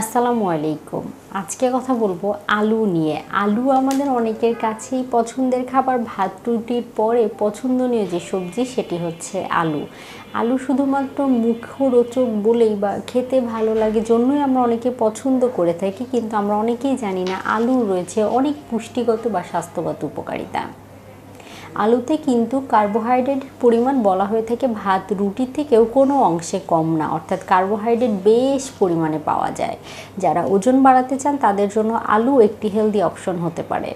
আসসালামু আলাইকুম। আজকে কথা বলব আলু নিয়ে। আলু আমাদের অনেকের কাছেই পছন্দের খাবার। ভাত রুটির পরে পছন্দনীয় যে সবজি সেটি হচ্ছে আলু। আলু শুধুমাত্র মুখরোচক বলেই বা খেতে ভালো লাগে জন্যই আমরা অনেকে পছন্দ করে থাকি, কিন্তু আমরা অনেকেই জানি না আলু রয়েছে অনেক পুষ্টিগত বা স্বাস্থ্যগত উপকারিতা। আলুতে কিন্তু কার্বোহাইড্রেট পরিমাণ বলা হয়ে থাকে, ভাত রুটি থেকেও কোনো অংশে কম না। অর্থাৎ কার্বোহাইড্রেট বেশ পরিমাণে পাওয়া যায়। যারা ওজন বাড়াতে চান, তাদের জন্য আলু একটি হেলদি অপশন হতে পারে।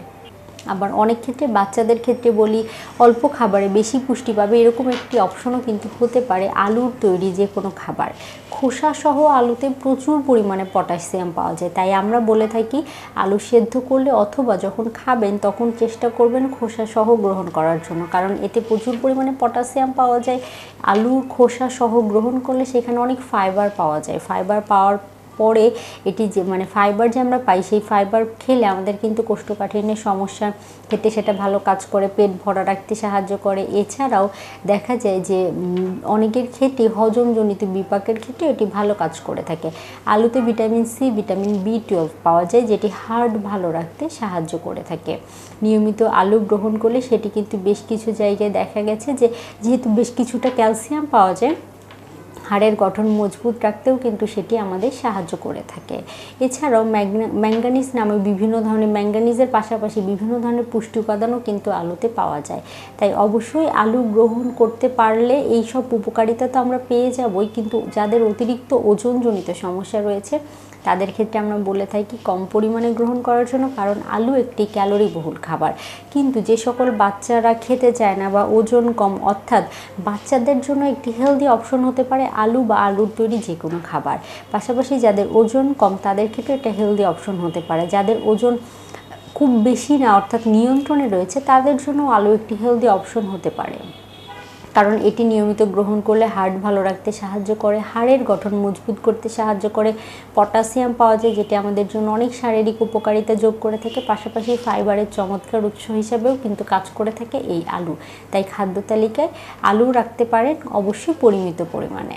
আবার অনেক ক্ষেত্রে বাচ্চাদের ক্ষেত্রে বলি অল্প খাবারে বেশি পুষ্টি পাবে, এরকম একটি অপশনও কিন্তু হতে পারে আলুর তৈরি যে কোনো খাবার। খোসা সহ আলুতে প্রচুর পরিমাণে পটাশিয়াম পাওয়া যায়, তাই আমরা বলে থাকি আলু সেদ্ধ করলে অথবা যখন খাবেন তখন চেষ্টা করবেন খোসা সহ গ্রহণ করার জন্য, কারণ এতে প্রচুর পরিমাণে পটাশিয়াম পাওয়া যায়। আলুর খোসা সহ গ্রহণ করলে সেখানে অনেক ফাইবার পাওয়া যায়। ফাইবার পাওয়ার পরে এটি যে মানে ফাইবার যে আমরা পাই, সেই ফাইবার খেলে আমাদের কিন্তু কোষ্ঠকাঠিন্যের সমস্যার ক্ষেত্রে সেটা ভালো কাজ করে, পেট ভরা রাখতে সাহায্য করে। এছাড়াও দেখা যায় যে অনেকের ক্ষেত্রে হজমজনিত বিপাকের ক্ষেত্রে এটি ভালো কাজ করে থাকে। আলুতে vitamin C vitamin B twelve পাওয়া যায়, যেটি হার্ট ভালো রাখতে সাহায্য করে থাকে। নিয়মিত আলু গ্রহণ করলে সেটি কিন্তু বেশ কিছু জায়গায় দেখা গেছে যে, যেহেতু বেশ কিছুটা ক্যালসিয়াম পাওয়া যায় হাড়ের গঠন মজবুত রাখতেও কিন্তু সেটি আমাদের সাহায্য করে থাকে। এছাড়াও ম্যাঙ্গানিজ নামে বিভিন্ন ধরনের, ম্যাঙ্গানিজের পাশাপাশি বিভিন্ন ধরনের পুষ্টি উপাদানও কিন্তু আলুতে পাওয়া যায়। তাই অবশ্যই আলু গ্রহণ করতে পারলে এই সব উপকারিতা তো আমরা পেয়ে যাবই, কিন্তু যাদের অতিরিক্ত ওজনজনিত সমস্যা রয়েছে, তাদের ক্ষেত্রে আমরা বলে থাকি কম পরিমাণে গ্রহণ করার জন্য কারণ আলু একটি ক্যালোরি বহুল খাবার। কিন্তু যে সকল বাচ্চারা খেতে চায় না বা ওজন কম, অর্থাৎ বাচ্চাদের জন্য একটি হেলদি অপশন হতে পারে আলু বা আলুর তৈরি যে কোনো খাবার। পাশাপাশি যাদের ওজন কম, তাদের ক্ষেত্রে একটা হেলদি অপশন হতে পারে। যাদের ওজন খুব বেশি না, অর্থাৎ নিয়ন্ত্রণে রয়েছে, তাদের জন্য আলু একটি হেলদি অপশন হতে পারে। কারণ এটি নিয়মিত গ্রহণ করলে হার্ট ভালো রাখতে সাহায্য করে, হাড়ের গঠন মজবুত করতে সাহায্য করে। পটাশিয়াম পাওয়া যায়, যেটি আমাদের জন্য অনেক শারীরিক উপকারিতা যোগ করে থাকে। পাশাপাশি ফাইবারের চমৎকার উৎস হিসাবেও কিন্তু কাজ করে থাকে এই আলু। তাই খাদ্য তালিকায় আলু রাখতে পারেন অবশ্যই পরিমিত পরিমাণে।